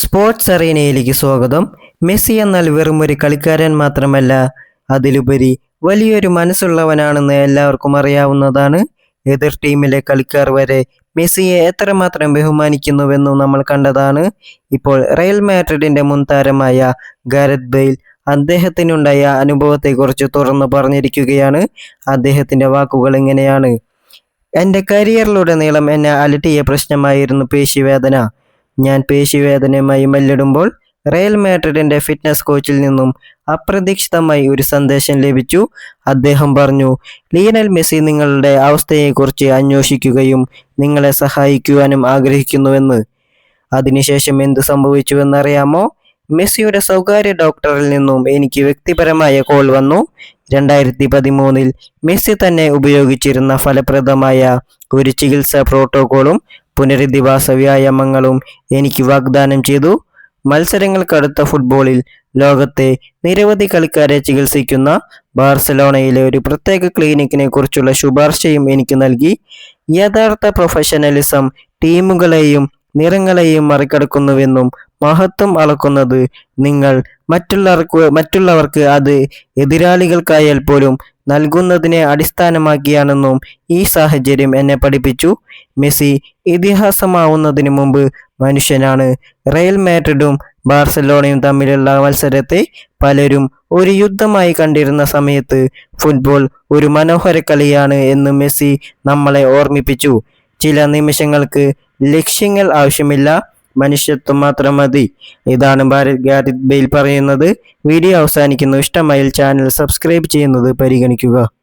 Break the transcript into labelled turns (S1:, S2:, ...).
S1: Sports അറീനയിലേക്ക് സ്വാഗതം. Messi എന്നാൽ വെറും ഒരു കളിക്കാരൻ മാത്രമല്ല അതിലുപരി വലിയൊരു മനസ്സുള്ളവനാണെന്ന് എല്ലാവർക്കും അറിയാവുന്നതാണ്. എതിർ ടീമിലെ കളിക്കാർ വരെ മെസ്സിയെ എത്രമാത്രം ബഹുമാനിക്കുന്നുവെന്നും നമ്മൾ കണ്ടതാണ്. ഇപ്പോൾ റയൽ മാഡ്രിഡിന്റെ മുൻ താരമായ ഗാരത് ബെയിൽ അദ്ദേഹത്തിനുണ്ടായ അനുഭവത്തെക്കുറിച്ച് തുറന്നു പറഞ്ഞിരിക്കുകയാണ്. അദ്ദേഹത്തിന്റെ വാക്കുകൾ എങ്ങനെയാണ് എന്റെ കരിയറിലുടനീളം എന്നെ അലട്ടിയ പ്രശ്നമായിരുന്നു പേശിവേദന. ഞാൻ പേശിവേദനയുമായി മല്ലിടുമ്പോൾ റയൽ മാഡ്രിഡിന്റെ ഫിറ്റ്നസ് കോച്ചിൽ നിന്നും അപ്രതീക്ഷിതമായി ഒരു സന്ദേശം ലഭിച്ചു. അദ്ദേഹം പറഞ്ഞു ലിയനൽ മെസ്സി നിങ്ങളുടെ അവസ്ഥയെക്കുറിച്ച് അന്വേഷിക്കുകയും നിങ്ങളെ സഹായിക്കുവാനും ആഗ്രഹിക്കുന്നുവെന്ന്. അതിനുശേഷം എന്ത് സംഭവിച്ചുവെന്നറിയാമോ? മെസ്സിയുടെ സ്വകാര്യ ഡോക്ടറിൽ നിന്നും എനിക്ക് വ്യക്തിപരമായ കോൾ വന്നു. രണ്ടായിരത്തി പതിമൂന്നിൽ മെസ്സി തന്നെ ഉപയോഗിച്ചിരുന്ന ഫലപ്രദമായ ഒരു ചികിത്സാ പ്രോട്ടോകോളും പുനരധിവാസ വ്യായാമങ്ങളും എനിക്ക് വാഗ്ദാനം ചെയ്തു. മത്സരങ്ങൾക്കടുത്ത ഫുട്ബോളിൽ ലോകത്തെ നിരവധി കളിക്കാരെ ചികിത്സിക്കുന്ന ബാർസലോണയിലെ ഒരു പ്രത്യേക ക്ലിനിക്കിനെ കുറിച്ചുള്ള ശുപാർശയും എനിക്ക് നൽകി. യഥാർത്ഥ പ്രൊഫഷണലിസം ടീമുകളെയും നിറങ്ങളെയും മറികടക്കുന്നുവെന്നും മഹത്വം അളക്കുന്നത് നിങ്ങൾ മറ്റുള്ളവർക്ക് മറ്റുള്ളവർക്ക് അത് എതിരാളികൾക്കായാൽ പോലും നൽകുന്നതിനെ അടിസ്ഥാനമാക്കിയാണെന്നും ഈ സാഹചര്യം എന്നെ പഠിപ്പിച്ചു. മെസ്സി ഇതിഹാസമാവുന്നതിന് മുമ്പ് മനുഷ്യനാണ്. റയൽ മാഡ്രിഡും ബാർസലോണയും തമ്മിലുള്ള മത്സരത്തെ പലരും ഒരു യുദ്ധമായി കണ്ടിരുന്ന സമയത്ത് ഫുട്ബോൾ ഒരു മനോഹര കളിയാണ് എന്ന് മെസ്സി നമ്മളെ ഓർമ്മിപ്പിച്ചു. ചില നിമിഷങ്ങൾക്ക് ലക്ഷ്യങ്ങൾ ആവശ്യമില്ല. മനുഷ്യത്വം മാത്രം മതി. ഇതാണ് ഭാരത് ഗാരിത് ബെയിൽ പറയുന്നത്. വീഡിയോ അവസാനിക്കുന്നു. ഇഷ്ടമായാൽ ചാനൽ സബ്സ്ക്രൈബ് ചെയ്യുന്നത് പരിഗണിക്കുക.